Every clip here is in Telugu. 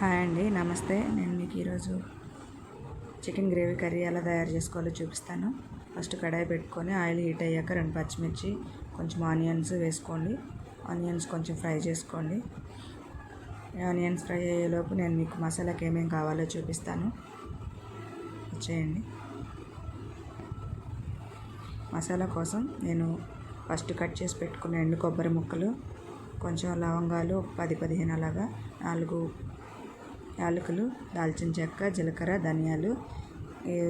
హాయ్ అండి నమస్తే. నేను మీకు ఈరోజు చికెన్ గ్రేవీ కర్రీ ఎలా తయారు చేసుకోవాలో చూపిస్తాను. ఫస్ట్ కడాయి పెట్టుకొని ఆయిల్ హీట్ అయ్యాక రెండు పచ్చిమిర్చి కొంచెం ఆనియన్స్ వేసుకోండి. ఆనియన్స్ కొంచెం ఫ్రై చేసుకోండి. ఆనియన్స్ ఫ్రై అయ్యేలోపు నేను మీకు మసాలాకి ఏమేమి కావాలో చూపిస్తాను. వచ్చేయండి మసాలా కోసం నేను ఫస్ట్ కట్ చేసి పెట్టుకున్న ఎండు కొబ్బరి ముక్కలు కొంచెం లవంగాలు పది పదిహేను అలాగా నాలుగు యాలకులు దాల్చిన చెక్క జీలకర్ర ధనియాలు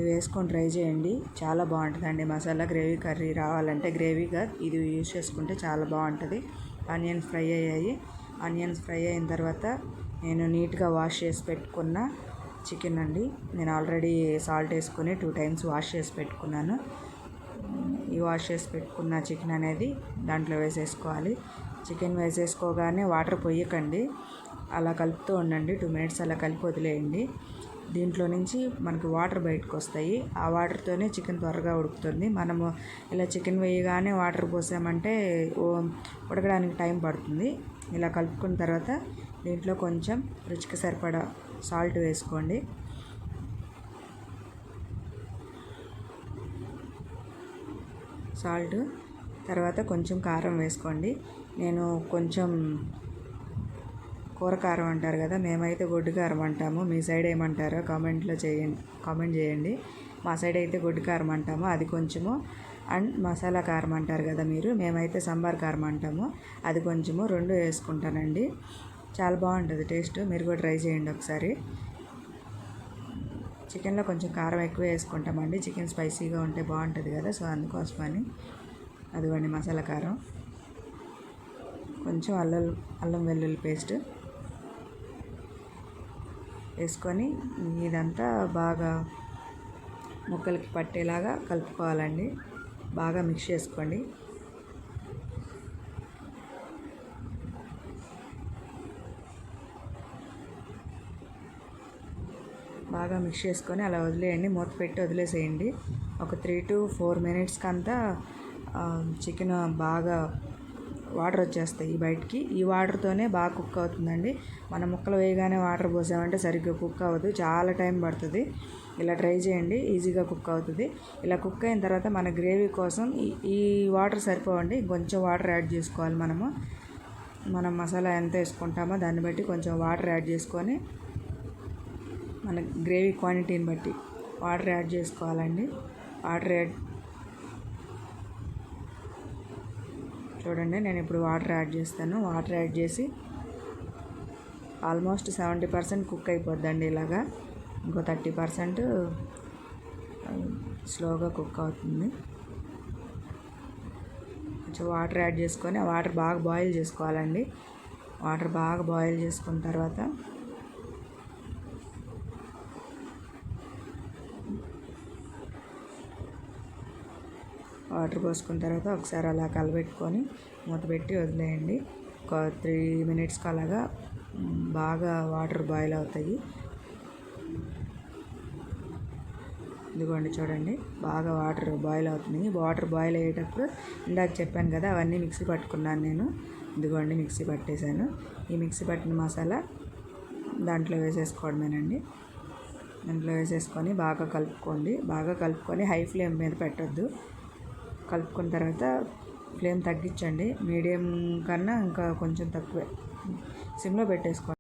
వేసుకొని ట్రై చేయండి. చాలా బాగుంటుందండి. మసాలా గ్రేవీ కర్రీ రావాలంటే గ్రేవీగా ఇది యూజ్ చేసుకుంటే చాలా బాగుంటుంది. ఆనియన్స్ ఫ్రై అయ్యాయి. ఆనియన్స్ ఫ్రై అయిన తర్వాత నేను నీట్గా వాష్ చేసి పెట్టుకున్న చికెన్ అండి. నేను ఆల్రెడీ సాల్ట్ వేసుకొని టూ టైమ్స్ వాష్ చేసి పెట్టుకున్నాను. ఈ వాష్ చేసి పెట్టుకున్న చికెన్ అనేది దాంట్లో వేసేసుకోవాలి. చికెన్ వేసేసుకోగానే వాటర్ పొయ్యకండి. అలా కలుపుతూ ఉండండి. టూ మినిట్స్ అలా కలిపి వదిలేయండి. దీంట్లో నుంచి మనకి వాటర్ బయటకు వస్తాయి. ఆ వాటర్తోనే చికెన్ త్వరగా ఉడుకుతుంది. మనము ఇలా చికెన్ వేయగానే వాటర్ పోసామంటే ఉడకడానికి టైం పడుతుంది. ఇలా కలుపుకున్న తర్వాత దీంట్లో కొంచెం రుచికి సరిపడా సాల్ట్ వేసుకోండి. సాల్ట్ తర్వాత కొంచెం కారం వేసుకోండి. నేను కొంచెం కూర కారం అంటారు కదా మేమైతే గొడ్డు కారం అంటాము. మీ సైడ్ ఏమంటారో కామెంట్లో చేయండి కామెంట్ చేయండి. మా సైడ్ అయితే గొడ్డు కారం అంటాము అది కొంచెము అండ్ మసాలా కారం అంటారు కదా మీరు మేమైతే సాంబార్ కారం అంటాము అది కొంచెము రెండు వేసుకుంటానండి. చాలా బాగుంటుంది టేస్ట్ మీరు కూడా ట్రై చేయండి ఒకసారి. చికెన్లో కొంచెం కారం ఎక్కువ వేసుకుంటామండి చికెన్ స్పైసీగా ఉంటే బాగుంటుంది కదా సో అందుకోసమని అదిగోండి మసాలా కారం. కొంచెం అల్లం అల్లం వెల్లుల్లి పేస్ట్ వేసుకొని ఇదంతా బాగా ముక్కలకి పట్టేలాగా కలుపుకోవాలండి. బాగా మిక్స్ చేసుకోండి. బాగా మిక్స్ చేసుకొని అలా వదిలేయండి. మూత పెట్టి వదిలేసేయండి. ఒక త్రీ టు ఫోర్ మినిట్స్కి అంతా చికెన్ బాగా వాటర్ వచ్చేస్తాయి బయటికి. ఈ వాటర్తోనే బాగా కుక్ అవుతుందండి. మన ముక్కలు వేయగానే వాటర్ పోసామంటే సరిగ్గా కుక్ అవ్వదు. చాలా టైం పడుతుంది. ఇలా ట్రై చేయండి. ఈజీగా కుక్ అవుతుంది. ఇలా కుక్ అయిన తర్వాత మన గ్రేవీ కోసం ఈ వాటర్ సరిపోవండి. కొంచెం వాటర్ యాడ్ చేసుకోవాలి మనము. మనం మసాలా ఎంత వేసుకుంటామో దాన్ని బట్టి కొంచెం వాటర్ యాడ్ చేసుకొని మన గ్రేవీ క్వాంటిటీని బట్టి వాటర్ యాడ్ చేసుకోవాలండి. వాటర్ యాడ్ చూడండి నేను ఇప్పుడు వాటర్ యాడ్ చేస్తాను. వాటర్ యాడ్ చేసి ఆల్మోస్ట్ సెవెంటీ పర్సెంట్ కుక్ అయిపోద్దండి ఇలాగా. ఇంకో థర్టీ పర్సెంట్ స్లోగా కుక్ అవుతుంది. కొంచెం వాటర్ యాడ్ చేసుకొని ఆ వాటర్ బాగా బాయిల్ చేసుకోవాలండి. వాటర్ బాగా బాయిల్ చేసుకున్న తర్వాత వాటర్ పోసుకున్న తర్వాత ఒకసారి అలా కలబెట్టుకొని మూత పెట్టి వదిలేయండి. ఒక త్రీ మినిట్స్కి అలాగా బాగా వాటర్ బాయిల్ అవుతాయి. ఇదిగోండి చూడండి బాగా వాటర్ బాయిల్ అవుతుంది వాటర్ బాయిల్ అయ్యేటప్పుడు ఇందాక చెప్పాను కదా అవన్నీ మిక్సీ పట్టుకున్నాను నేను. ఇదిగోండి మిక్సీ పట్టేశాను. ఈ మిక్సీ పట్టిన మసాలా దాంట్లో వేసేసుకోవడమేనండి. దాంట్లో వేసేసుకొని బాగా కలుపుకోండి. బాగా కలుపుకొని హై ఫ్లేమ్ మీద పెట్టద్దు. కలుపుకున్న తర్వాత ఫ్లేమ్ తగ్గించండి. మీడియం కన్నా ఇంకా కొంచెం తక్కువే. సిమ్లో పెట్టేసుకోండి.